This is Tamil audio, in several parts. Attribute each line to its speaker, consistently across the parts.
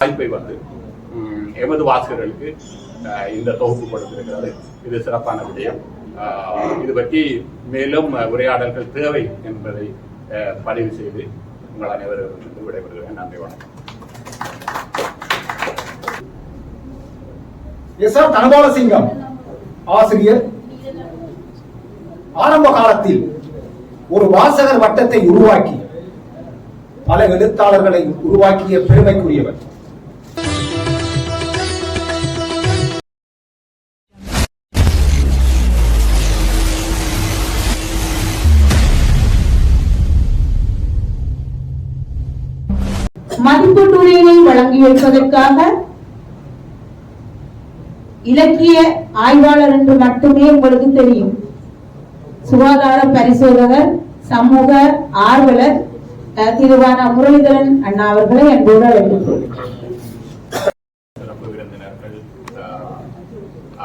Speaker 1: வாய்ப்பை வந்து எமது வாசகர்களுக்கு இந்த தொகுப்பு கொடுத்திருக்கிறது. இது சிறப்பான விடயம். இது பற்றி மேலும் உரையாடல்கள் தேவை என்பதை அஹ், பதிவு செய்து உங்கள் அனைவரும் விடைபெறுகிறேன். நன்றி வணக்கம்.
Speaker 2: எஸ் ஆர் தனபாலசிங்கம் ஆசிரியர். ஆரம்ப காலத்தில் ஒரு வாசகர் வட்டத்தை உருவாக்கி பல எழுத்தாளர்களை உருவாக்கிய பெருமைக்குரியவர்.
Speaker 3: வைப்பதற்காக இலக்கிய ஆய்வாளர் என்று மட்டுமே உங்களுக்கு தெரியும். சுகாதார பரிசோதகர் சமூக ஆர்வலர் திருவான முரளிதரன் அண்ணா அவர்களை அன்போடு அழைக்கின்றோம்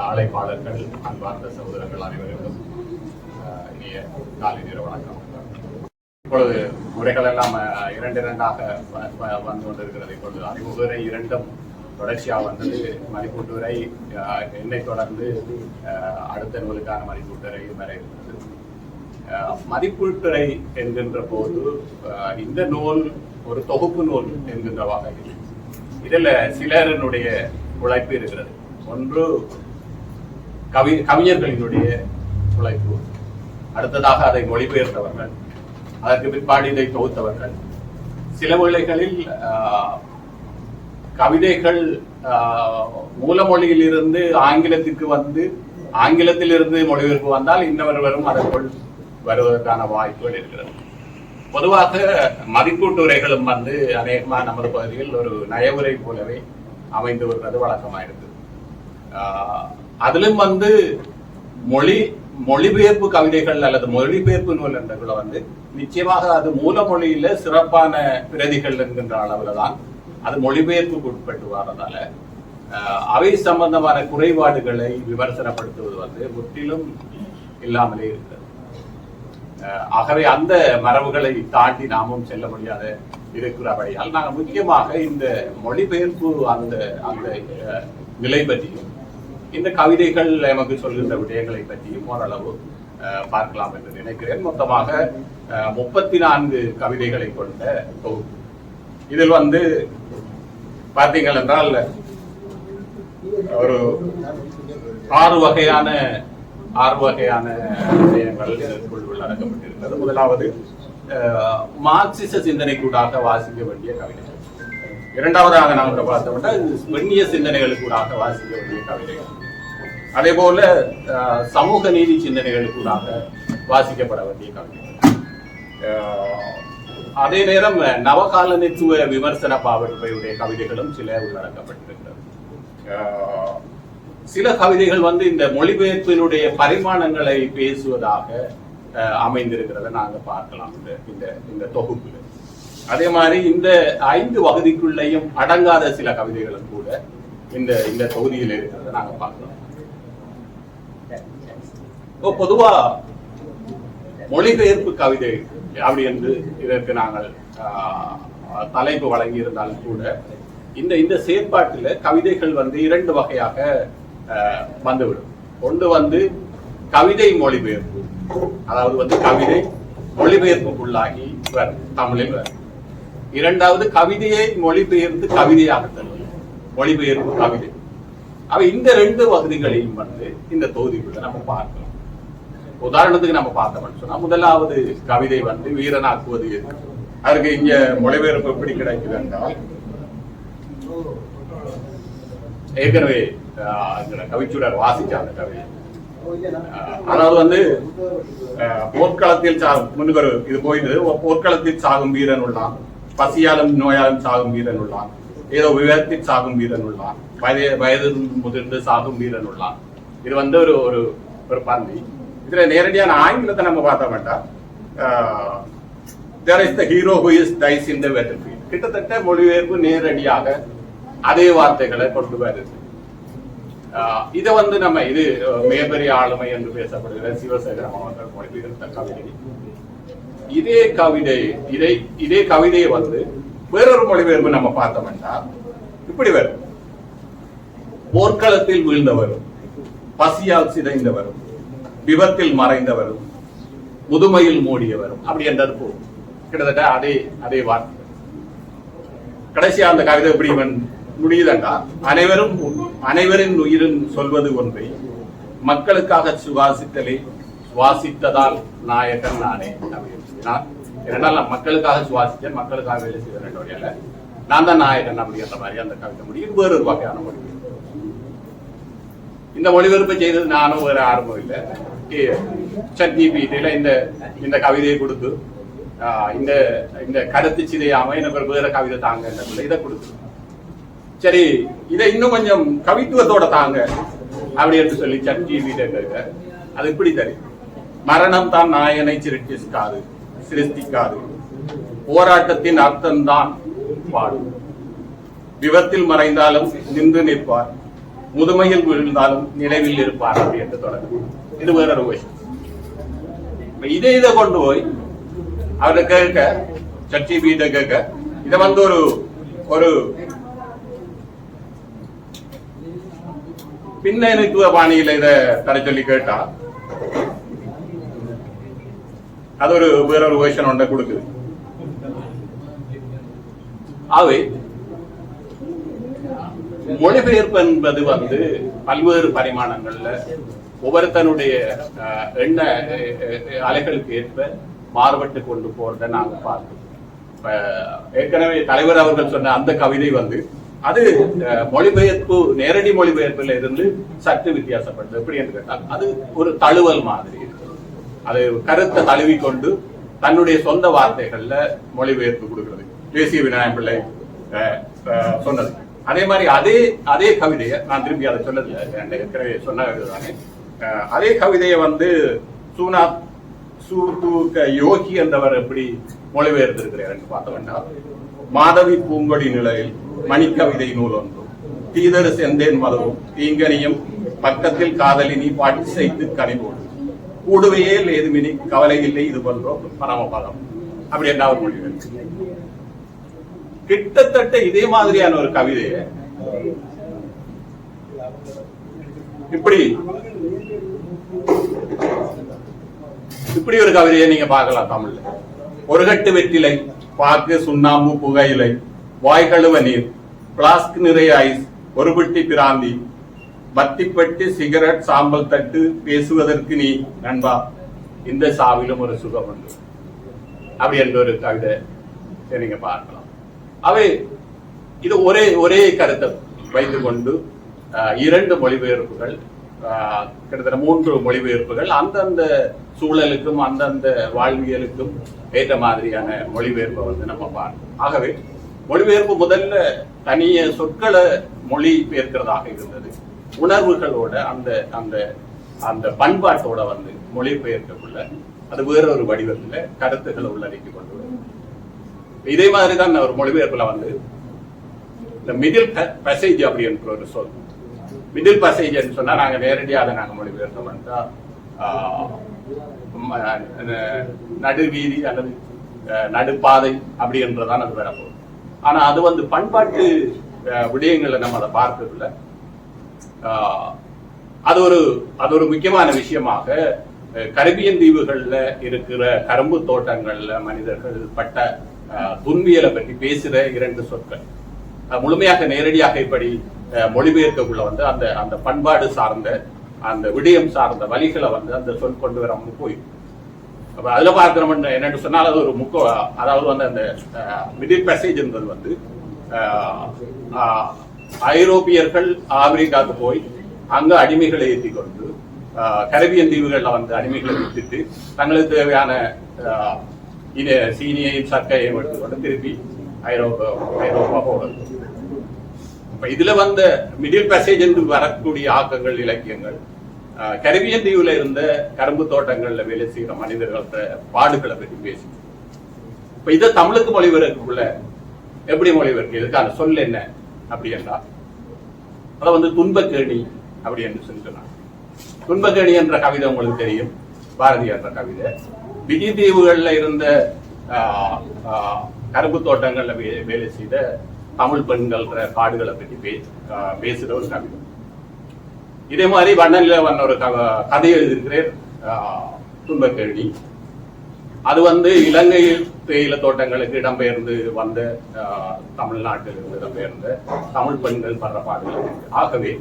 Speaker 1: அழைப்பாளர்கள் அன்பார்ந்த சகோதரர்கள் அனைவருக்கும் இனிய காலை நேர வணக்கம். இப்பொழுது உரைகள் எல்லாம் இரண்டு இரண்டாக வந்து கொண்டிருக்கிறது. இப்பொழுது அறிமுக உரை இரண்டும் தொடர்ச்சியாக வந்தது. மதிப்பூட்டுரை அஹ், என்னை தொடர்ந்து அஹ், அடுத்த நூலுக்கான மதிப்பூட்டுரை வர இருந்தது. மதிப்பூட்டுரை என்கின்ற போது அஹ், இந்த நூல் ஒரு தொகுப்பு நூல் என்கின்ற வகையில் இதுல சிலரினுடைய உழைப்பு இருக்கிறது. ஒன்று கவி கவிஞர்களினுடைய உழைப்பு. அடுத்ததாக அதை மொழிபெயர்த்தவர்கள். அதற்கு பிற்பாடு இதை தொகுத்தவர்கள். சில வேளைகளில் கவிதைகள் மூலமொழியில் இருந்து ஆங்கிலத்திற்கு வந்து ஆங்கிலத்திலிருந்து மொழிபெயர்ப்பு வந்தால் இன்னொருவரும் அதற்குள் வருவதற்கான வாய்ப்புகள் இருக்கிறது. பொதுவாக மதிப்பூட்டுரைகளும் வந்து அநேகமா நமது பகுதியில் ஒரு நயவுரை போலவே அமைந்து வருவது வழக்கமாயிருக்கு ஆஹ் அதிலும் வந்து மொழி மொழிபெயர்ப்பு கவிதைகள் அல்லது மொழிபெயர்ப்பு நூல் என்ற வந்து நிச்சயமாக அது மூலமொழியில சிறப்பான பிரதிகள் என்கின்ற அளவுல தான் அது மொழிபெயர்ப்புக்கு உட்பட்டு வர்றதால அவை சம்பந்தமான குறைபாடுகளை விமர்சனப்படுத்துவது வந்து முற்றிலும் இல்லாமலே இருக்கிறது. அஹ் ஆகவே அந்த மரபுகளை தாண்டி நாமும் செல்ல முடியாத இருக்கிறபடியால் நாங்கள் முக்கியமாக இந்த மொழிபெயர்ப்பு அந்த அந்த நிலை பற்றியும் இந்த கவிதைகள் எமக்கு சொல்கின்ற விடயங்களை பற்றியும் ஓரளவு அஹ், பார்க்கலாம் என்று நினைக்கிறேன். மொத்தமாக முப்பத்தி நான்கு கவிதைகளை கொண்ட தொகுப்பு. இதில் வந்து பார்த்தீங்கள் என்றால் ஒரு ஆறு வகையான ஆறு வகையான விஷயங்கள் இதற்குள் உள்ளடக்கப்பட்டிருக்கிறது முதலாவது அஹ், மார்க்சிச சிந்தனைக்கூடாக வாசிக்க வேண்டிய கவிதைகள். இரண்டாவதாக நாம் பார்த்தோம்னா பெண்ணிய சிந்தனைகளுக்கூடாக வாசிக்க வேண்டிய கவிதைகள். அதே போல அஹ், சமூக நீதி சிந்தனைகளுக்கூடாக வாசிக்கப்பட வேண்டிய கவிதைகள். அதே நேரம் நவகாலனித்துவ விமர்சன பாவற்பையுடைய கவிதைகளும் சில உள்ளடக்கப்பட்டிருக்கிறது. சில கவிதைகள் வந்து இந்த மொழிபெயர்ப்பினுடைய பரிமாணங்களை பேசுவதாக அமைந்திருக்கிறத நாங்க பார்க்கலாம். இந்த இந்த இந்த தொகுப்புல. அதே மாதிரி இந்த ஐந்து பகுதிக்குள்ளேயும் அடங்காத சில கவிதைகளும் கூட இந்த இந்த தொகுதியில் இருக்கிறத நாங்க பார்க்கலாம். இப்போ பொதுவா மொழிபெயர்ப்பு கவிதை அப்படி என்று இதற்கு நாங்கள் ஆஹ், தலைப்பு வழங்கியிருந்தாலும் கூட இந்த இந்த செயற்பாட்டில் கவிதைகள் வந்து இரண்டு வகையாக வந்துவிடும். ஒன்று வந்து கவிதை மொழிபெயர்ப்பு. அதாவது வந்து கவிதை மொழிபெயர்ப்புக்குள்ளாகி வரும் தமிழில் வரும். இரண்டாவது கவிதையை மொழிபெயர்த்து கவிதையாக தருவது மொழிபெயர்ப்பு கவிதை. அவ இந்த ரெண்டு பகுதிகளையும் வந்து இந்த தொகுதிக்குள்ள நம்ம பார்க்கலாம். உதாரணத்துக்கு நம்ம பார்த்தோம்னு சொன்னா முதலாவது கவிதை வந்து வீரனாக்குவது எது? அதற்கு இங்க மொழிபெயர்ப்பு எப்படி கிடைக்குது என்றால் ஏற்கனவே கவிச்சுடர் வாசிச்ச அந்த கவிதை. அதாவது வந்து போர்க்களத்தில் சாகும் முன்னுக்கு இது போயிட்டு போர்க்களத்தில் சாகும் வீரன் உள்ளான் பசியாலும் நோயாலும் சாகும் வீரன் உள்ளான் ஏதோ விபத்தில் சாகும் வீரன் உள்ளான் வயது வயது முதிர்ந்து சாகும் வீரன் உள்ளான். இது வந்து ஒரு ஒரு ஒரு பந்தி இதுல நேரடியான ஆங்கிலத்தை நம்ம பார்த்தோம்ட்டா there is the hero who is dies in the battlefield கிட்டத்தட்ட மொழிபெயர்ப்பு நேரடியாக அதே வார்த்தைகளை கொண்டு வருது. ஆஹ் இதை வந்து நம்ம இது மேபரி மிகப்பெரிய ஆளுமை என்று பேசப்படுகிற சிவசேகரம் அவர்கள் மொழிபெயர்த்த கவிதை. இதே கவிதை இதை இதே கவிதையை வந்து வேறொரு மொழிபெயர்ப்பு நம்ம பார்த்தோம்னா இப்படி வரும். போர்க்களத்தில் வீழ்ந்தவரும் பசியால் சிதைந்தவரும் விபத்தில் மறைந்தவரும் முதுமையில் மூடியவரும். அப்படி என்றது போகும் கிட்டத்தட்ட அதே அதே வார்த்தை. கடைசியா அந்த கவிதை எப்படி இவன் முடியுதண்டா அனைவரும் அனைவரின் உயிரின் சொல்வது ஒன்றை. மக்களுக்காக சுவாசித்தலே சுவாசித்ததால் நாயகன் நானே. அப்படின்னு இரண்டால் மக்களுக்காக சுவாசித்தேன் மக்களுக்காக வேலை செய்த ரெண்டு நான் தான் நாயகன் அப்படிங்கிற மாதிரி அந்த கவிதை முடியும் இது வேறொரு வகையான மொழி இந்த மொழிபெயர்ப்பு செய்தது நானும் வேற ஆரம்பம் இல்லை. சட்னி பீட்டில இந்த இந்த கவிதையை கொடுத்து ஆஹ், இந்த இந்த கருத்து சிதையாம எனக்கு வேற கவிதை தாங்க இதை கொடுத்து. சரி இதை இன்னும் கொஞ்சம் கவித்துவத்தோட தாங்க அப்படி என்று சொல்லி சட்னி வீட்டை அது இப்படி தரு மரணம் தான் நாயனை சிருஷ்டிக்காது சிருஷ்டிக்காது. போராட்டத்தின் அர்த்தம்தான் பாடும் விபத்தில் மறைந்தாலும் நின்று நிற்பார். முதுமையில் விழுந்தாலும் நினைவில் இருப்பார் அப்படி என்று தொடங்கும் இது வேறொரு விஷயம் இதை இதை கொண்டு போய் அவரை கேட்க சர்ச்சை வீட்ட கேட்க இதை வந்து ஒரு ஒரு பின்னணித்துவ பாணியில இத தர சொல்லி கேட்டா அது ஒரு வேறொரு வேஷன் ஒன்றை கொடுக்குது ஆகவே மொழிபெயர்ப்பு என்பது வந்து பல்வேறு பரிமாணங்கள்ல ஒவ்வொருத்தனுடைய அஹ், எண்ண அலைகளுக்கு ஏற்ப மாறுபட்டு கொண்டு போறதை நாங்க பார்த்தோம். ஏற்கனவே தலைவர் அவர்கள் சொன்ன அந்த கவிதை வந்து அது அஹ், மொழிபெயர்ப்பு நேரடி மொழிபெயர்ப்புல இருந்து சற்று வித்தியாசப்படுது. எப்படி என்று கேட்டால் அது ஒரு தழுவல் மாதிரி அது கருத்தை தழுவிக்கொண்டு தன்னுடைய சொந்த வார்த்தைகள்ல மொழிபெயர்ப்பு கொடுக்கிறது. தேசிய விநாயகம் பிள்ளை அஹ், சொன்னது. அதே மாதிரி அதே அதே கவிதையை நான் திரும்பி அதை சொன்னதில்லை. ஏற்கனவே சொன்ன தானே அதே கவிதையை வந்து சூனா சூதுக யோகி என்றவர் எப்படி மொழிபெயர்த்திருக்கிறார் என்று பார்த்தோம்னா மாதவி பூங்கொடி நிலையில் மணிக்கவிதை நூல் ஒன்றும் தீதரு செந்தேன் மதவும் தீங்கனியும் பக்கத்தில் காதலினி பாட்டி செய்து கனிவோடு கூடுவையேல் ஏதுமினி கவலை இல்லை இது போன்றோம் பரமபதம். அப்படி என்ன ஒரு கிட்டத்தட்ட இதே மாதிரியான ஒரு கவிதையை இப்படி. இப்படி ஒரு கவிதையை நீங்க பார்க்கலாம் தமிழ்ல. ஒரு கட்டு வெற்றிலை பாக்கு சுண்ணாம்பு புகையிலை வாய் கழுவ நீர் பிளாஸ்க் நிறைய ஐஸ் ஒரு பெட்டி பிராந்தி வத்திப்பட்டு சிகரெட் சாம்பல் தட்டு பேசுவதற்கு நீ நண்பா இந்த சாவிலும் ஒரு சுகம் உண்டு. அப்படி என்ற ஒரு கவிதை நீங்க பார்க்கலாம். அவை இது ஒரே ஒரே கருத்தை வைத்து கொண்டு இரண்டு மொழிபெயர்ப்புகள் கிட்டத்தட்ட மூன்று மொழிபெயர்ப்புகள் அந்தந்த சூழலுக்கும் அந்தந்த வாழ்வியலுக்கும் ஏற்ற மாதிரியான மொழிபெயர்ப்பை வந்து நம்ம பார்க்கணும். ஆகவே மொழிபெயர்ப்பு முதல்ல தனிய சொற்களை மொழி பெயர்க்கிறதாக இருந்தது. உணர்வுகளோட அந்த அந்த அந்த பண்பாட்டோட வந்து மொழிபெயர்க்கக்குள்ள அது வேறொரு வடிவத்துல கருத்துக்களை உள்ளடக்கி கொண்டு வரும் இதே மாதிரி தான் ஒரு மொழிபெயர்ப்புல வந்து இந்த மிடில் பசேஜ் அப்படி என்ற ஒரு சொல் மிடில் பசேஜ் சொன்னா நாங்க நேரடியாக அதை நாங்க மொழிபெயர்த்தோம் வந்தா நடுவீதி அல்லது நடுப்பாதை அப்படி என்றதான் அது வரப்போகுது ஆனா அது வந்து பண்பாட்டு விடயங்களை நம்ம அதை பார்க்கறதுல ஆஹ், அது ஒரு அது ஒரு முக்கியமான விஷயமாக அஹ், கரிபியன் தீவுகள்ல இருக்கிற கரும்பு தோட்டங்கள்ல மனிதர்கள் பட்ட ஆஹ், துன்பியலை பற்றி பேசுற இரண்டு சொற்கள். முழுமையாக நேரடியாக இப்படி மொழிபெயர்க்கக்குள்ள வந்து அந்த அந்த பண்பாடு சார்ந்த அந்த விடயம் சார்ந்த வழிகளை வந்து அந்த சொல் கொண்டு வராம போய். அப்ப அதுல பார்க்கிறோம் என்னன்னு சொன்னால் அது ஒரு முக்க அதாவது வந்து அந்த மிடில் பேசேஜ் என்பது வந்து ஐரோப்பியர்கள் ஆப்பிரிக்காவுக்கு போய் அங்க அடிமைகளை ஏற்றி கொண்டு அஹ், தீவுகளில் தீவுகள்ல வந்து அடிமைகளை விட்டுட்டு தங்களுக்கு தேவையான அஹ், சீனியையும் சர்க்கையும் எடுத்துக்கொண்டு திருப்பி ஐரோப்பா ஐரோப்பா போகிறது இப்ப இதுல வந்த மிடில் பேசேஜ் என்று வரக்கூடிய ஆக்கங்கள் இலக்கியங்கள் கரிபியன் தீவுல இருந்த கரும்பு தோட்டங்கள்ல வேலை செய்கிற மனிதர்களோட பாடுகளை பற்றி பேசி இப்ப இதை தமிழுக்கு மொழிபெயர்க்குள்ள எப்படி மொழிபெயர்க்கு? இதுக்கான சொல் என்ன? அப்படி என்றால் அதை வந்து துன்பக்கேணி அப்படி என்று சொல்லி சொன்னாங்க துன்பக்கேணி என்ற கவிதை உங்களுக்கு தெரியும். பாரதி என்ற கவிதை. விஜய் தீவுகள்ல இருந்த ஆஹ், ஆஹ், கரும்பு தோட்டங்கள்ல வே- வேலை செய்த தமிழ் பெண்கள்ன்ற காடுகளை பற்றி பே பேசுகிற ஒரு கவிதை. இதே மாதிரி வண்ணனில் வந்த ஒரு கதை எழுதியிருக்கிறேன். துன்பக்கேணி அது வந்து இலங்கையில் தேயிலை தோட்டங்களுக்கு இடம்பெயர்ந்து வந்த தமிழ்நாட்டிலிருந்து இடம்பெயர்ந்த தமிழ் பெண்கள் படுற பாடுகள் ஆகவே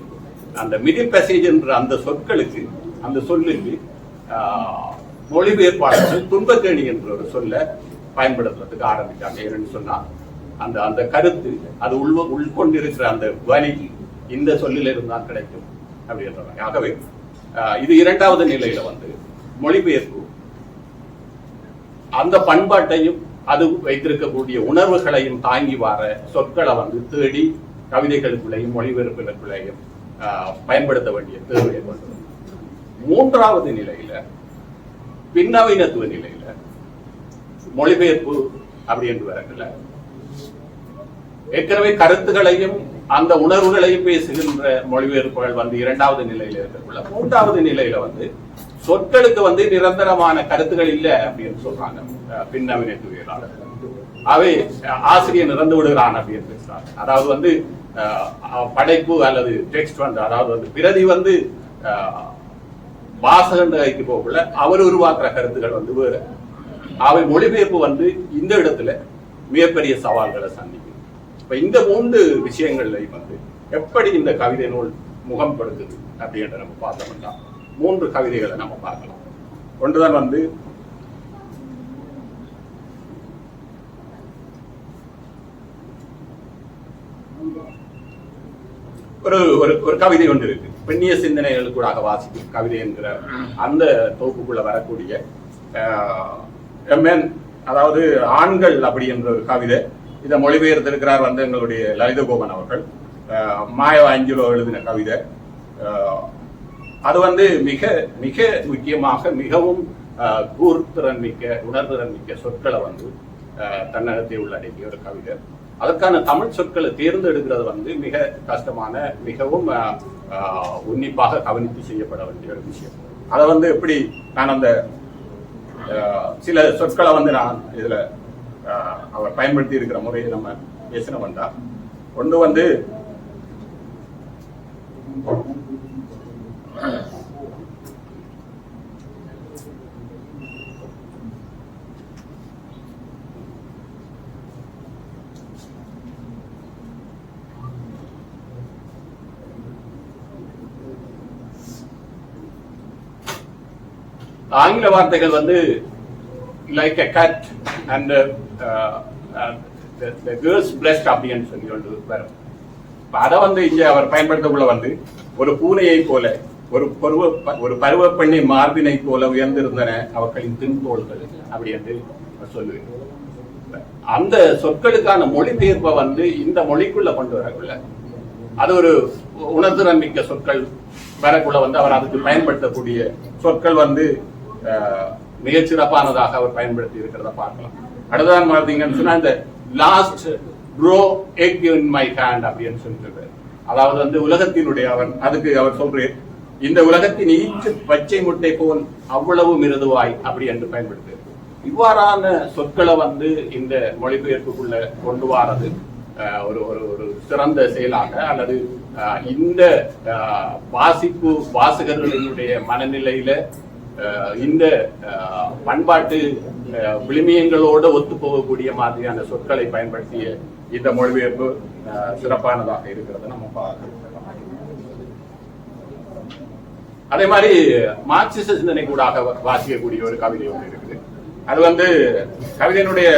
Speaker 1: அந்த மிடில் பேசேஜ் என்ற அந்த சொற்களுக்கு அந்த சொல்லுக்கு மொழிபெயர்ப்பாளர்கள் துன்பக்கேணி என்ற ஒரு சொல்ல பயன்படுத்துறதுக்கு ஆரம்பித்தாங்க ஏன்னு சொன்னா அந்த அந்த கருத்து அது உள் உள்கொண்டிருக்கிற அந்த வலி இந்த சொல்லில் இருந்தால் கிடைக்கும் அப்படின்றாங்க ஆகவே இது இரண்டாவது நிலையில வந்து மொழிபெயர்ப்பு. அந்த பண்பாட்டையும் அது வைத்திருக்கக்கூடிய உணர்வுகளையும் தாங்கி வர சொற்களை வந்து தேடி கவிதைகளுக்குள்ளேயும் மொழிபெயர்ப்புகளுக்குள்ளேயும் ஆஹ், பயன்படுத்த வேண்டிய தேவையை கொண்டு மூன்றாவது நிலையில பின்னவீனத்துவ நிலையில மொழிபெயர்ப்பு அப்படி என்று வரல ஏற்கனவே கருத்துகளையும் அந்த உணர்வுகளையும் பேசுகின்ற மொழிபெயர்ப்புகள் வந்து இரண்டாவது நிலையில இருக்கக்குள்ள மூன்றாவது நிலையில வந்து சொற்களுக்கு வந்து நிரந்தரமான கருத்துகள் இல்லை அப்படின்னு சொல்றாங்க பின்னவினை பின்னவீனத்துவியலாளர்கள் அவை ஆசிரியர் இறந்து விடுகிறான் அப்படின்னு பேசுறாங்க. அதாவது வந்து படைப்பு அல்லது டெக்ஸ்ட் வந்து அதாவது வந்து பிரதி வந்து அஹ், வாசகன்ற கைக்கு போகக்குள்ள அவர் உருவாக்குற கருத்துக்கள் வந்து வேறு. அவை மொழிபெயர்ப்பு வந்து இந்த இடத்துல மிகப்பெரிய சவால்களை சந்திக்கும். இப்ப இந்த மூன்று விஷயங்கள்லையும் வந்து எப்படி இந்த கவிதை நூல் முகம் படுத்துது அப்படின்ற நம்ம பார்த்தோம்னா மூன்று கவிதைகளை நம்ம பார்க்கலாம். ஒன்றுதான் வந்து ஒரு ஒரு ஒரு கவிதை ஒன்று இருக்கு. பெண்ணிய சிந்தனைகளுக்கூடாக வாசிக்கும் கவிதை என்கிற அந்த தொகுப்புக்குள்ள வரக்கூடிய ஆஹ், எம்என் அதாவது ஆண்கள் அப்படி என்ற ஒரு கவிதை. இதை மொழிபெயர்த்திருக்கிறார் வந்து எங்களுடைய லலிதகோபன் அவர்கள். மாயவா மாயவ அஞ்சுலோ எழுதின கவிதை. அது வந்து மிக மிக முக்கியமாக மிகவும் ஆஹ், கூர்த்திறன் மிக்க உணர்திறன் மிக்க சொற்களை வந்து தன்னகத்தை உள்ளடக்கிய ஒரு கவிதை. அதற்கான தமிழ் சொற்களை தேர்ந்தெடுக்கிறது வந்து மிக கஷ்டமான மிகவும் உன்னிப்பாக கவனித்து செய்யப்பட வேண்டிய ஒரு விஷயம். அதை வந்து எப்படி நான் அந்த சில சொற்களை வந்து நான் இதில் அவர் பயன்படுத்தி இருக்கிற முறையை நம்ம பேசின வந்தா. ஒன்று வந்து ஆங்கில வார்த்தைகள் வந்து like a cut and girls blessed அப்படின்னு சொல்லி ஒன்று வரும் அதை வந்து இங்கே அவர் பயன்படுத்தக்குள்ள வந்து ஒரு பூனையை போல ஒரு பருவ ஒரு பருவ பெண்ணை மார்பினை போல உயர்ந்திருந்தன அவர்களின் தின்தோள்கள் அப்படி என்று சொல்லுவேன் அந்த சொற்களுக்கான மொழிபெயர்ப்பை வந்து இந்த மொழிக்குள்ள கொண்டு வரக்குள்ள அது ஒரு உணர்திறன் மிக்க சொற்கள் வரக்குள்ள வந்து அவர் அதுக்கு பயன்படுத்தக்கூடிய சொற்கள் வந்து மிகச்சிறப்பானதாக அவர் பயன்படுத்தி இருக்கிறத பார்க்கலாம். அடுத்ததான் பார்த்தீங்கன்னு சொன்னா இந்த last bro egg in my hand அப்படின்னு சொல்லிட்டு. அதாவது வந்து உலகத்தினுடைய அவர் அதுக்கு அவர் சொல்றேன் இந்த உலகத்தின் ஈச்சு பச்சை முட்டை போல் அவ்வளவு மிருதுவாய் அப்படி என்று பயன்படுத்து. இவ்வாறான சொற்களை வந்து இந்த மொழிபெயர்ப்புக்குள்ள கொண்டு வாரது ஒரு ஒரு ஒரு சிறந்த செயலாக அல்லது இந்த வாசிப்பு வாசகர்களினுடைய மனநிலையில இந்த பண்பாட்டு விளிமியங்களோடு ஒத்து போகக்கூடிய மாதிரியான சொற்களை பயன்படுத்திய இந்த மொழிபெயர்ப்பு சிறப்பானதாக இருக்கிறது. நம்ம பார்க்கலாம். அதே மாதிரி மார்க்சிச சிந்தனை கூடாக வாசிக்கக்கூடிய ஒரு கவிதை ஒன்று இருக்குது. அது வந்து கவிதையினுடைய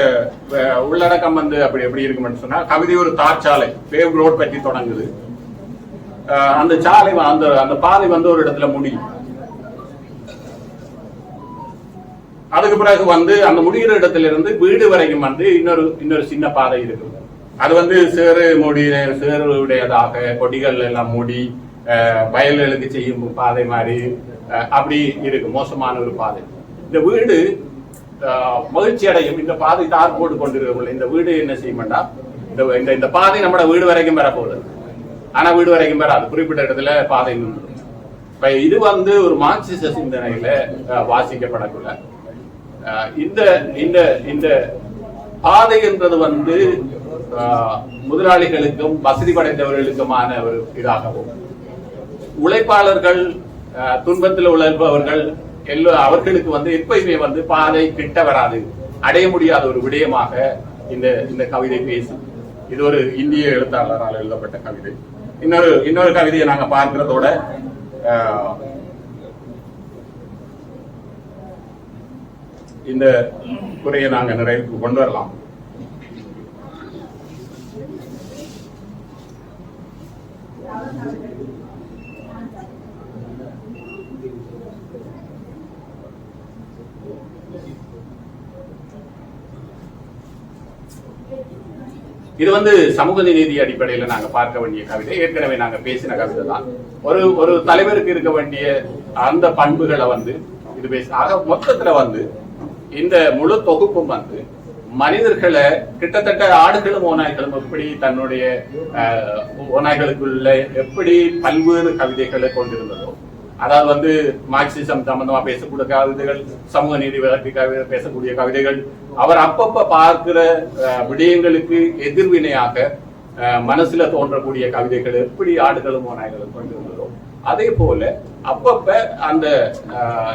Speaker 1: உள்ளடக்கம் வந்து அப்படி எப்படி இருக்கும்னு சொன்னா கவிதை ஒரு தார்ச்சாலை பேவ் ரோட் பற்றி தொடங்குது. அந்த சாலை அந்த அந்த பாதை வந்து ஒரு இடத்துல முடியும். அதுக்கு பிறகு வந்து அந்த முடிகிற இடத்துல இருந்து வீடு வரைக்கும் வந்து இன்னொரு இன்னொரு சின்ன பாதை இருக்கு அது வந்து சேறு மூடி சேருடையதாக கொடிகள் எல்லாம் மூடி வயல்களுக்கு செய்யும் பாதை மாதிரி அஹ், அப்படி இருக்கு மோசமான ஒரு பாதை. இந்த வீடு மகிழ்ச்சி அடையும். இந்த பாதை தார் போட்டு கொண்டிருக்கவில்லை இந்த வீடு என்ன செய்யும்டா இந்த இந்த இந்த பாதை நம்மட வீடு வரைக்கும் வரப்போகுது. ஆனா வீடு வரைக்கும் வராது. குறிப்பிட்ட இடத்துல பாதை நின்றுடும். இப்ப இது வந்து ஒரு மார்க்சிச சிந்தனையில வாசிக்கப்படக்குள்ள. இந்த இந்த இந்த பாதை என்றது வந்து ஆஹ், முதலாளிகளுக்கும் வசதி படைத்தவர்களுக்குமான ஒரு இதாகவும். உழைப்பாளர்கள் ஆஹ், துன்பத்தில் உழைப்பவர்கள் எல்லா அவர்களுக்கு வந்து எப்பயுமே வந்து பாதை கிட்ட வராது. அடைய முடியாத ஒரு விடயமாக இந்த இந்த கவிதை பேசும் இது ஒரு இந்திய எழுத்தாளரால் எழுதப்பட்ட கவிதை. இன்னொரு இன்னொரு கவிதையை நாங்க பார்க்கிறதோட இந்த குறையை நாங்க நிறைவுக்கு கொண்டு வரலாம். இது வந்து சமூக நீதி அடிப்படையில் நாங்க பார்க்க வேண்டிய கவிதை. ஏற்கனவே நாங்க பேசின கவிதை தான். ஒரு ஒரு தலைவருக்கு இருக்க வேண்டிய அந்த பண்புகளை வந்து இது பேச ஆக மொத்தத்துல வந்து இந்த முழு தொகுப்பும் வந்து மனிதர்களை கிட்டத்தட்ட ஆடுகளும் ஓநாய்களும் எப்படி தன்னுடைய அஹ், ஓநாய்களுக்குள்ள எப்படி பல்வேறு கவிதைகளை கொண்டிருந்ததோ அதாவது வந்து மார்க்சிசம் சம்பந்தமா பேசக்கூடிய கவிதைகள் சமூக நீதி வளர்ச்சி கவிதை பேசக்கூடிய கவிதைகள் அவர் அப்பப்ப பார்க்கிற அஹ், விடயங்களுக்கு எதிர்வினையாக அஹ், மனசுல தோன்றக்கூடிய கவிதைகள் எப்படி ஆடுகளும் ஓநாய்களும் கொண்டிருந்ததோ அதே போல அப்பப்ப அந்த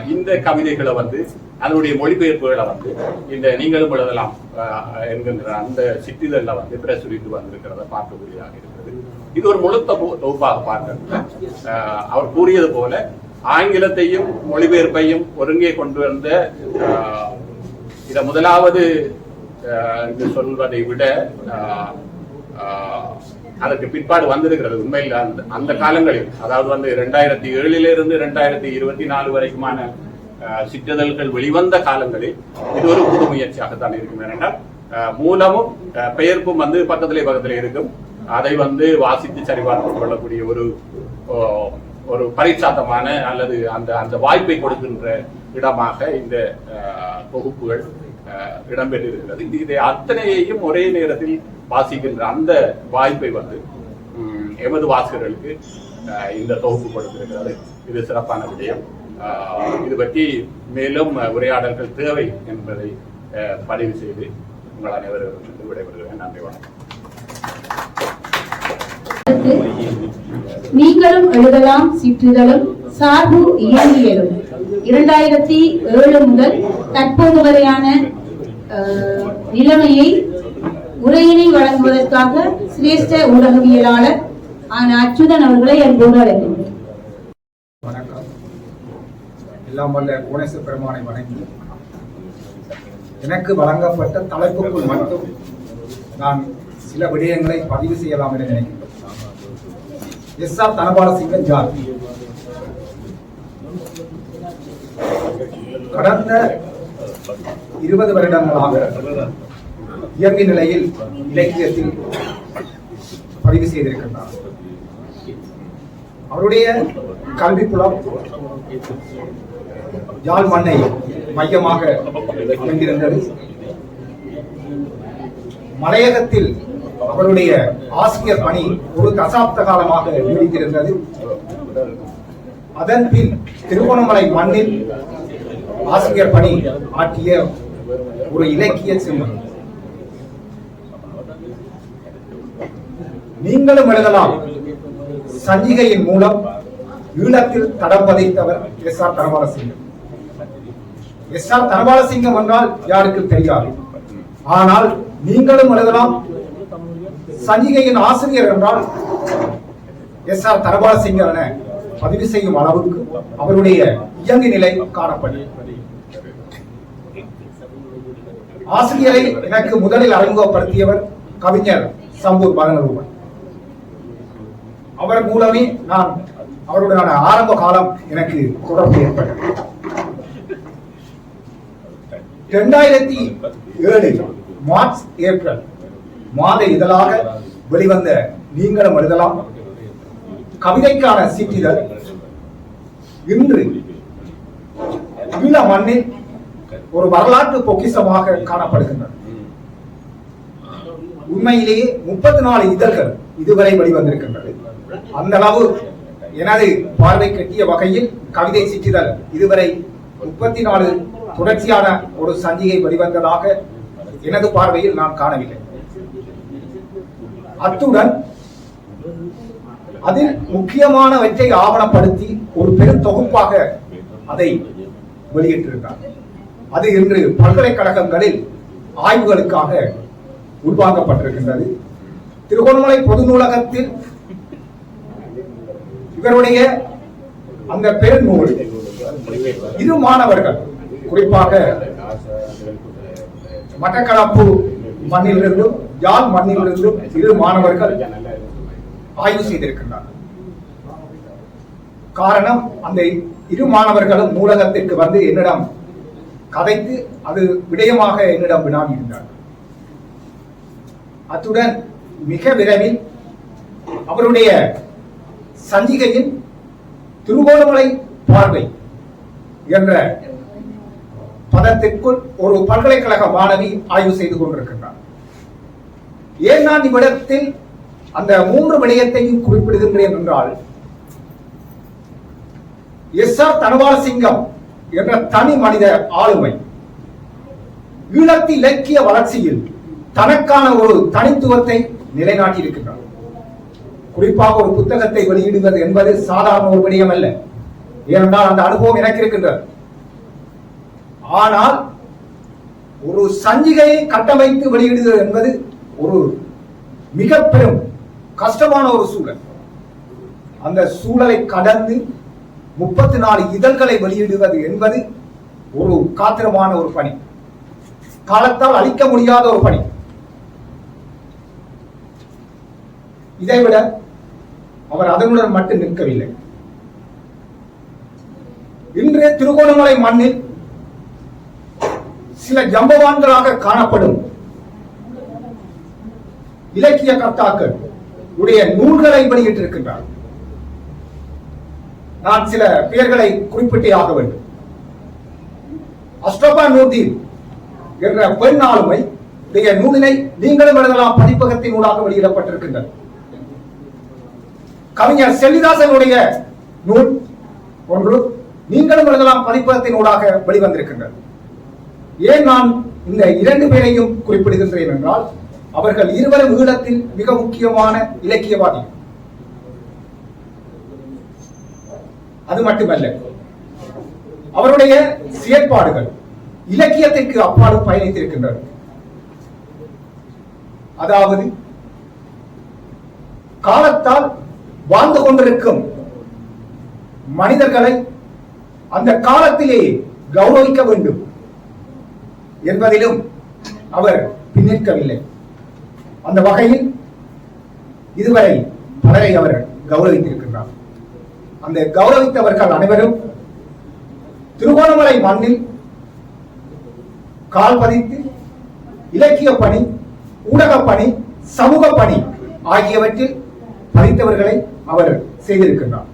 Speaker 1: இந்த கவிதைகளை வந்து அதனுடைய மொழிபெயர்ப்புகளை வந்து இந்த நீங்களும் எழுதலாம் அஹ், என்கின்ற அந்த சிற்றிதழில் வந்து பிரசுரித்து வந்திருக்கிறத பார்க்கக்கூடியதாக இருக்கிறது. இது ஒரு முழு தொகுப்பாக பார்க்கறதுல அஹ், அவர் கூறியது போல ஆங்கிலத்தையும் மொழிபெயர்ப்பையும் ஒருங்கே கொண்டு வந்த இத முதலாவது அஹ், சொல்வதை விட ஆஹ் அதற்கு பிற்பாடு வந்திருக்கிறது. உண்மையில் அந்த அந்த காலங்களில் அதாவது வந்து இரண்டாயிரத்தி ஏழிலிருந்து இரண்டாயிரத்தி இருபத்தி நாலு வரைக்குமான ஆஹ், சிற்றிதழ்கள் வெளிவந்த காலங்களில் இது ஒரு புது முயற்சியாகத்தான் இருக்கும். ஏனென்றால் ஆஹ், மூலமும் பெயர்ப்பும் வந்து பக்கத்திலே பக்கத்திலே இருக்கும். அதை வந்து வாசித்து சரிபார்த்து கொள்ளக்கூடிய ஒரு ஓ, ஒரு பரிச்சாத்தமான அல்லது அந்த அந்த வாய்ப்பை கொடுக்கின்ற இடமாக இந்த ஆஹ், தொகுப்புகள் இடம்பெற்றிருக்கிறது. இது- இதை அத்தனையையும் ஒரே நேரத்தில் வாசிக்கின்ற அந்த வாய்ப்பை வந்து எமது வாசகர்களுக்கு இந்த தொகுப்பு கொடுத்திருக்கிறது. இது சிறப்பான விடயம் இது பற்றி மேலும் உரையாடல்கள் தேவை என்பதை பதிவு செய்து உங்கள் அனைவரும் விடைபெறுகிறேன். நன்றி வணக்கம்.
Speaker 3: நீங்களும் எழுதலாம் சிற்றிதழும் சார்பு இயங்கியலும். இரண்டாயிரத்தி ஏழு முதல் தற்போது வரையான நிலைமையை உரையினை வழங்குவதற்காக சிரேஷ்ட ஊடகவியலாளர் ஆன அச்சுதன் அவர்களை அன்போடு அழைக்கின்றேன்
Speaker 2: வணக்கம். எல்லாம் வல்ல கோணேச பெருமானை வணங்கி எனக்கு வழங்கப்பட்ட தலைப்புக்குள் மட்டும் நான் சில விடயங்களை பதிவு செய்யலாம் என நினைக்கிறேன். எஸ். ஆர். தனபாலசிங்கன் ஜாதி. கடந்த இருபது வருடங்களாக இயங்கு நிலையில் இலக்கியத்தில் பதிவு செய்திருக்கின்றார். அவருடைய கல்வி புலம் யாழ் மண்ணை மையமாக கொண்டிருந்தது. மலையகத்தில் அவருடைய ஆசிரியர் பணி ஒரு தசாப்த காலமாக நீடித்திருந்தது. அதன் பின் திருகோணமலை மண்ணில் ஆசிரியர் பணி ஆற்றிய ஒரு இலக்கிய செல்வம் நீங்களும் எழுதலாம். சஞ்சிகையின் மூலம் ஈழத்தில் தடம் பதித்தவர் S R Dhanapalasingam. S R Dhanapalasingam என்றால் யாருக்கு தெரியாது. ஆனால் நீங்களும் எழுதலாம். சஞ்சிகையின் ஆசிரியர் என்றால் எஸ் ஆர் தனபாலசிங்கம் என பதிவு செய்யும் அளவுக்கு அவருடைய இயங்கு நிலை காணப்படும். ஆசிரியரை எனக்கு முதலில் அறிமுகப்படுத்தியவர் கவிஞர் சம்பூர் மதனரூபன் அவர் மூலமே நான் அவருடனான ஆரம்ப காலம் எனக்கு தொடர்பு ஏற்பட்டது. இரண்டாயிரத்தி ஏழு மார்ச் ஏப்ரல் மாத இதழாக வெளிவந்த நீங்களும் எழுதலாம். கவிதைக்கான சீட்டிதழ் இன்று ஈழ மண்ணில் ஒரு வரலாற்று பொக்கிசமாக காணப்படுகின்றன உண்மையிலேயே முப்பத்தி நாலு இதழ்கள் இதுவரை வெளிவந்திருக்கின்றது. அந்த அளவு எனது பார்வை கட்டிய வகையில் கவிதை சிற்றிதழ் இதுவரை முப்பத்தி நாலு தொடர்ச்சியான ஒரு சஞ்சிகை வெளிவந்ததாக எனது பார்வையில் நான் காணவில்லை. அத்துடன் அதில் முக்கியமானவற்றை ஆவணப்படுத்தி ஒரு பெரும் தொகுப்பாக அதை வெளியிட்டிருந்தார். அது இன்று பல்கலைக்கழகங்களில் ஆய்வுகளுக்காக உருவாக்கப்பட்டிருக்கின்றது. திருகோணமலை பொது நூலகத்தில் இவருடைய அந்த பெருநூல் இரு மாணவர்கள் குறிப்பாக மட்டக்களப்பு மண்ணிலிருந்தும் யாழ் மண்ணிலிருந்தும் இரு மாணவர்கள் ஆய்வு செய்திருக்கின்றனர் காரணம் அந்த இரு மாணவர்களும் நூலகத்திற்கு வந்து என்னிடம் கதைத்து அது விடயமாக என்னிடம் வினாடியிருந்தார் அத்துடன் மிக விரைவில் அவருடைய சஞ்சிகையின் திருகோணமலை பார்வை என்ற பதத்திற்குள் ஒரு பல்கலைக்கழக மாணவி ஆய்வு செய்து கொண்டிருக்கின்றார். ஏன் நான் இவ்விடத்தில் அந்த மூன்று விடயத்தையும் குறிப்பிடுகின்றேன் என்றால் எஸ் ஆர் தனபாலசிங்கம் என்ற தனி மனித ஆளுமை. ஈழத்து இலக்கிய வளர்ச்சியில் தனக்கான ஒரு தனித்துவத்தை நிலைநாட்டியிருக்கின்றார். குறிப்பாக ஒரு புத்தகத்தை வெளியிடுவது என்பது சாதாரண ஒரு விடயம் அல்ல. ஏனென்றால் அந்த அனுபவம் எனக்கு இருக்கின்றது. ஆனால் ஒரு சஞ்சிகையை கட்டமைத்து வெளியிடுவது என்பது ஒரு மிக பெரும் கஷ்டமான ஒரு சூழல். அந்த சூழலை கடந்து முப்பத்தி நாலு இதழ்களை வெளியிடுவது என்பது ஒரு காத்திரமான ஒரு பணி. காலத்தால் அழிக்க முடியாத ஒரு பணி. இதைவிட அவர் அதனுடன் மட்டும் நிற்கவில்லை. இன்று திருகோணமலை மண்ணில் சில ஜம்பவான்களாக காணப்படும் இலக்கிய கர்த்தாக்கள் உடைய நூல்களை வெளியிட்டிருக்கின்றார் நான் சில பெயர்களை குறிப்பிட்டே ஆக வேண்டும். அஸ்டபா நூர்தீன் என்ற பெண் ஆளுமை உடைய நூலினை நீங்களும் எழுதலாம். பதிப்பகத்தின் ஊடாக வெளியிடப்பட்டிருக்கின்றன. கவிஞர் செல்லிதாசனுடைய நூல் ஒன்று நீங்களும் எழுதலாம். பதிப்பகத்தின் ஊடாக வெளிவந்திருக்கின்றது ஏன் நான் இந்த இரண்டு பேரையும் குறிப்பிடுகின்றேன் என்றால் அவர்கள் இருவரும் ஈழத்தில் மிக முக்கியமான இலக்கியவாதி அது மட்டுமல்ல. அவருடைய செயற்பாடுகள் இலக்கியத்திற்கு அப்பாலும் பயணித்திருக்கின்றன. அதாவது காலத்தால் வாழ்ந்து கொண்டிருக்கும் மனிதர்களை அந்த காலத்திலே கௌரவிக்க வேண்டும் என்பதிலும் அவர் பின்னிற்கவில்லை. அந்த வகையில் இதுவரை பலரை அவர் கௌரவித்திருக்கின்றார். அந்த கௌரவித்தவர்கள் அனைவரும் திருகோணமலை மண்ணில் கால் பதித்து இலக்கிய பணி ஊடக பணி சமூக பணி ஆகியவற்றில் பதித்தவர்களை அவர் செய்திருக்கின்றார்.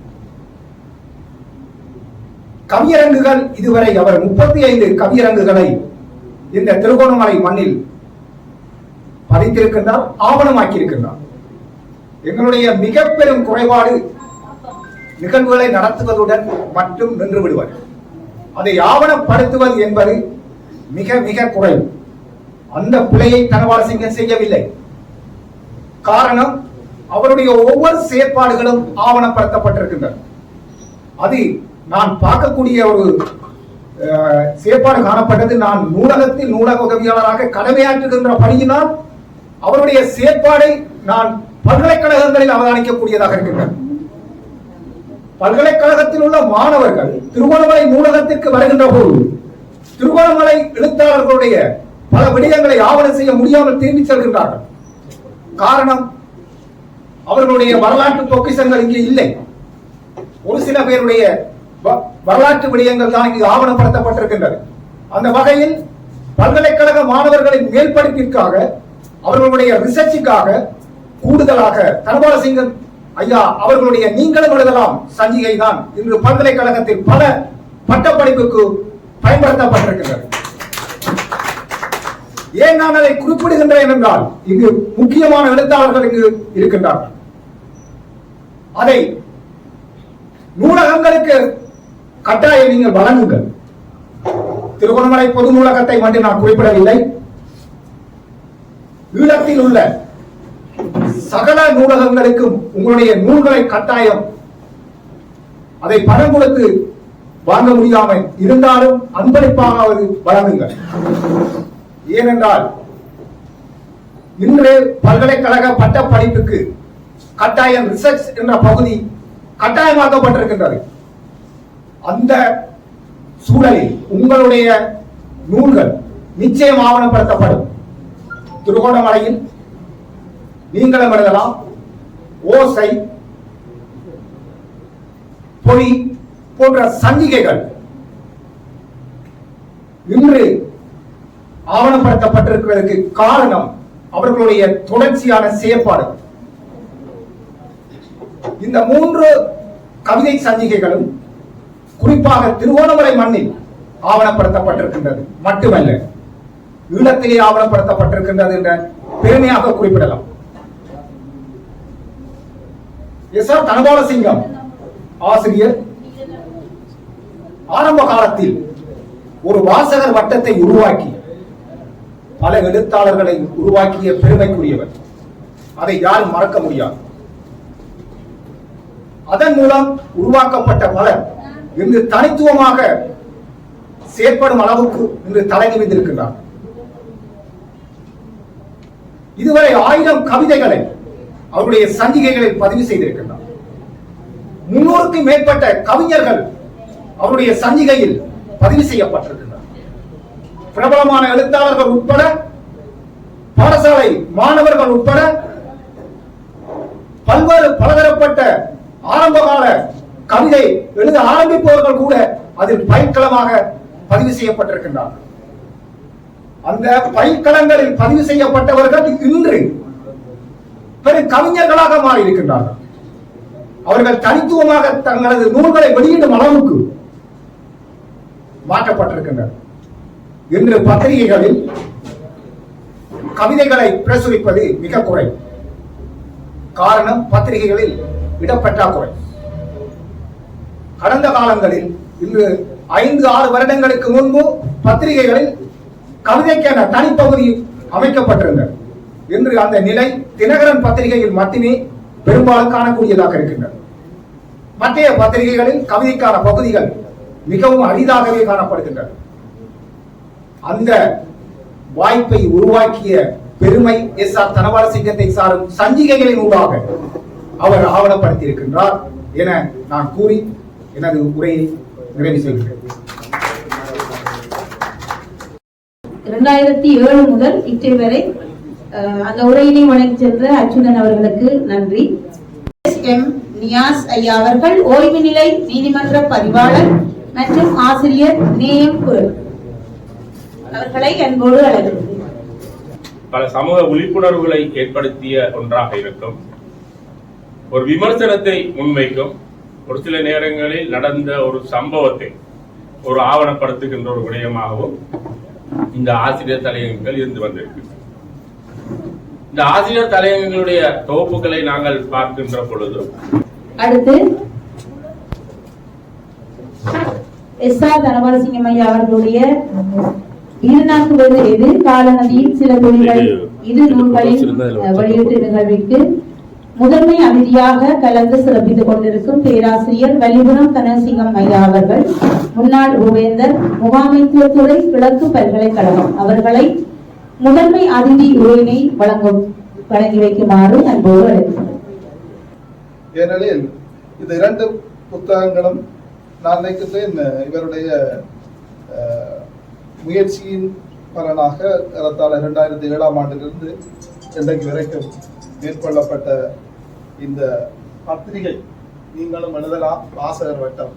Speaker 2: கவியரங்குகள் இதுவரை அவர் முப்பத்தி ஐந்து கவியரங்குகளை இந்த திருகோணமலை மண்ணில் பதித்திருக்கின்றார் ஆவணமாக்கியிருக்கின்றார். எங்களுடைய மிக பெரும் குறைபாடு நிகழ்வுகளை நடத்துவதுடன் மட்டும் நின்று விடுவார். அதை ஆவணப்படுத்துவது என்பது மிக மிக குறைவு. அந்த பிழையை தனபாலசிங்கம் செய்யவில்லை. காரணம் அவருடைய ஒவ்வொரு செயற்பாடுகளும் ஆவணப்படுத்தப்பட்டிருக்கின்றன. அது நான் பார்க்கக்கூடிய ஒரு செயற்பாடு காணப்பட்டது. நான் நூலகத்தில் நூலக உதவியாளராக கடமையாற்றுகின்ற பணியினால் அவருடைய செயற்பாடை நான் பல்கலைக்கழகங்களில் அவதானிக்கக்கூடியதாக இருக்கின்றன. பல்கலைக்கழகத்தில் உள்ள மாணவர்கள் திருவண்ணாமலை நூலகத்திற்கு வருகின்ற போது திருவண்ணாமலை எழுத்தாளர்களுடைய பல விடயங்களை ஆவணம் செய்ய முடியாமல் திரும்பி செல்கின்றார்கள். காரணம் அவர்களுடைய வரலாற்று பொக்கிசங்கள் இங்கே இல்லை. ஒரு சில பேருடைய வ- வரலாற்று விடயங்கள் தான் இங்கு ஆவணப்படுத்தப்பட்டிருக்கின்றது அந்த வகையில் பல்கலைக்கழக மாணவர்களின் மேல் படிப்பிற்காக அவர்களுடைய ரிசர்ச்சுக்காக கூடுதலாக தனபாலசிங்கம் ஐயா அவர்களுடைய நீங்களும் எழுதலாம் சஞ்சிகை தான் இன்று பல்கலைக்கழகத்தில் பல பட்டப்படிப்புக்கு பயன்படுத்தப்பட்டிருக்கின்றது. ஏன் நான் அதை குறிப்பிடுகின்றேன் என்றால் இங்கு முக்கியமான எழுத்தாளர்கள் இங்கு இருக்கின்றார்கள். அதை நூலகங்களுக்கு கட்டாயம் நீங்கள் வழங்குங்கள். திருகோணமலை பொது நூலகத்தை மட்டும் நான் குறிப்பிடவில்லை. ஈழத்தில் உள்ள சகல நூலகங்களுக்கும் உங்களுடைய நூல்களை கட்டாயம் அதை பணம் கொடுத்து வாங்க முடியாமல் இருந்தாலும் அன்பளிப்பாக வழங்குங்கள். ஏனென்றால் இன்று பல்கலைக்கழக பட்ட படிப்புக்கு கட்டாயம் ரிசர்ச் என்ற பகுதி கட்டாயமாக்கப்பட்டிருக்கின்றது. அந்த சூழலில் உங்களுடைய நூல்கள் நிச்சயம் ஆவணப்படுத்தப்படும் திருகோணமலையில் நீங்களும் எழுதலாம் ஓசை பொய் போன்ற சஞ்சிகைகள் இன்று ஆவணப்படுத்தப்பட்டிருக்கிறதுக்கு காரணம் அவர்களுடைய தொடர்ச்சியான செயற்பாடு. இந்த மூன்று கவிதை சஞ்சிகைகளும் குறிப்பாக திருவோணமலை மண்ணில் ஆவணப்படுத்தப்பட்டிருக்கின்றது. மட்டுமல்ல ஈழத்திலே ஆவணப்படுத்தப்பட்டிருக்கின்றது என்ற பெருமையாக குறிப்பிடலாம். எஸ் ஆர் தனபாலசிங்கம் ஆசிரியர். ஆரம்ப காலத்தில் ஒரு வாசகர் வட்டத்தை உருவாக்கி பல எழுத்தாளர்களை உருவாக்கிய பெருமைக்குரியவர். அதை யாரும் மறக்க முடியாது. அதன் மூலம் உருவாக்கப்பட்ட பலர் இன்று தனித்துவமாக செயற்படும் அளவுக்கு இன்று தலை நிமிர்ந்திருக்கின்றார் இதுவரை ஆயிரம் கவிதைகளை அவருடைய சந்திகைகளை பதிவு செய்திருக்கின்றார். முன்னூறுக்கும் மேற்பட்ட கவிஞர்கள் அவருடைய சந்திகையில் பதிவு செய்யப்பட்டிருக்கின்றனர். பிரபலமான எழுத்தாளர்கள் உட்பட பாடசாலை மாணவர்கள் உட்பட பல்வேறு பலதரப்பட்ட ஆரம்பகால கவிதை எழுத ஆரம்பிப்பவர்கள் கூட அதில் பயிர்க்களமாக பதிவு செய்யப்பட்டிருக்கின்றார்கள். அந்த பயிர்க்களங்களில் பதிவு செய்யப்பட்டவர்கள் இன்று பெரும் கவிஞர்களாக மாறி இருக்கின்றார்கள் அவர்கள் தனித்துவமாக தங்களது நூல்களை வெளியிடும் அளவுக்கு மாற்றப்பட்டிருக்கின்றனர். இன்று பத்திரிகைகளில் கவிதைகளை பிரசுரிப்பது மிக குறை. காரணம் பத்திரிகைகளில் இடப்பற்றாக்குறை கடந்த காலங்களில் இன்று ஐந்து ஆறு வருடங்களுக்கு முன்பு பத்திரிகைகளில் கவிதைக்கான தனிப்பகுதி அமைக்கப்பட்டிருந்தது. இன்று அந்த நிலை தினகரன் பத்திரிகையில் மட்டுமே பெரும்பாலும் காணக்கூடியதாக இருக்கின்றது மற்ற பத்திரிகைகளில் கவிதைக்கான பகுதிகள் மிகவும் அரிதாகவே காணப்படுகின்றன. அந்த வாய்ப்பை உருவாக்கிய பெருமை எஸ் ஆர் தனவார சிங்கத்தை சாரும் சஞ்சிகைகளின் ஊடாக அவர் ஆவணப்படுத்தியிருக்கின்றார் என நான் கூறி எனது உரையை நிறைவு செய்கிறேன்.
Speaker 3: இரண்டாயிரத்தி ஏழு முதல் இற்றை வரை அந்த உரையினை வழங்கி சென்ற அச்சுதன் அவர்களுக்கு நன்றி. S M. நியாஸ் ஐயா அவர்கள் ஓய்வு நிலை நீதிமன்ற பதிவாளர் மற்றும் ஆசிரியர் நேயம் குரல். அவர்களை அன்போடு அழைக்கிறேன்
Speaker 4: பல சமூக விழிப்புணர்வுகளை ஏற்படுத்திய ஒன்றாக இருக்கும். ஒரு விமர்சனத்தை முன்வைக்கும். ஒரு சில நேரங்களில் நடந்த ஒரு சம்பவத்தை ஒரு ஆவணப்படுத்துகின்ற ஒரு விடயமாகவும் இந்த ஆசிரியர் தலையங்கங்கள் இருந்து வந்திருக்கு இந்த ஆசிரியர் தலையங்கங்களுடைய தொகுப்புகளை நாங்கள் பார்க்கின்ற பொழுது.
Speaker 3: அடுத்து எஸ் ஆர் தனபாலசிங்கம் ஐயா அவர்களுடைய இருநாக்குவது எது? காலநதியின் சில தொழில்கள் இது நூல்களின் வெளியீட்டு நிகழ்விற்கு முதன்மை அதிதியாக கலந்து சிறப்பித்துக் கொண்டிருக்கும் பேராசிரியர் வலிபுரம் கனகசிங்கம் ஐயா அவர்கள் முன்னாள் உபேந்தர் முகாமைத்துவத்துறை கிழக்கு பல்கலைக்கழகம். அவர்களை முதன்மை அதிதி உரையினை வழங்கும் வழங்கி வைக்குமாறு அன்போடு அழைக்கிறேன்.
Speaker 5: ஏனெனில் இந்த இரண்டு புத்தகங்களும் நான் நினைக்கிறேன் இவருடைய அஹ், முயற்சியின் பலனாக ஏறத்தாழ இரண்டாயிரத்தி ஏழாம் ஆண்டிலிருந்து இன்றைக்கு வரைக்கும் மேற்கொள்ளப்பட்ட இந்த பத்திரிகை நீங்களும் எழுதலாம் வாசகர் வட்டம்.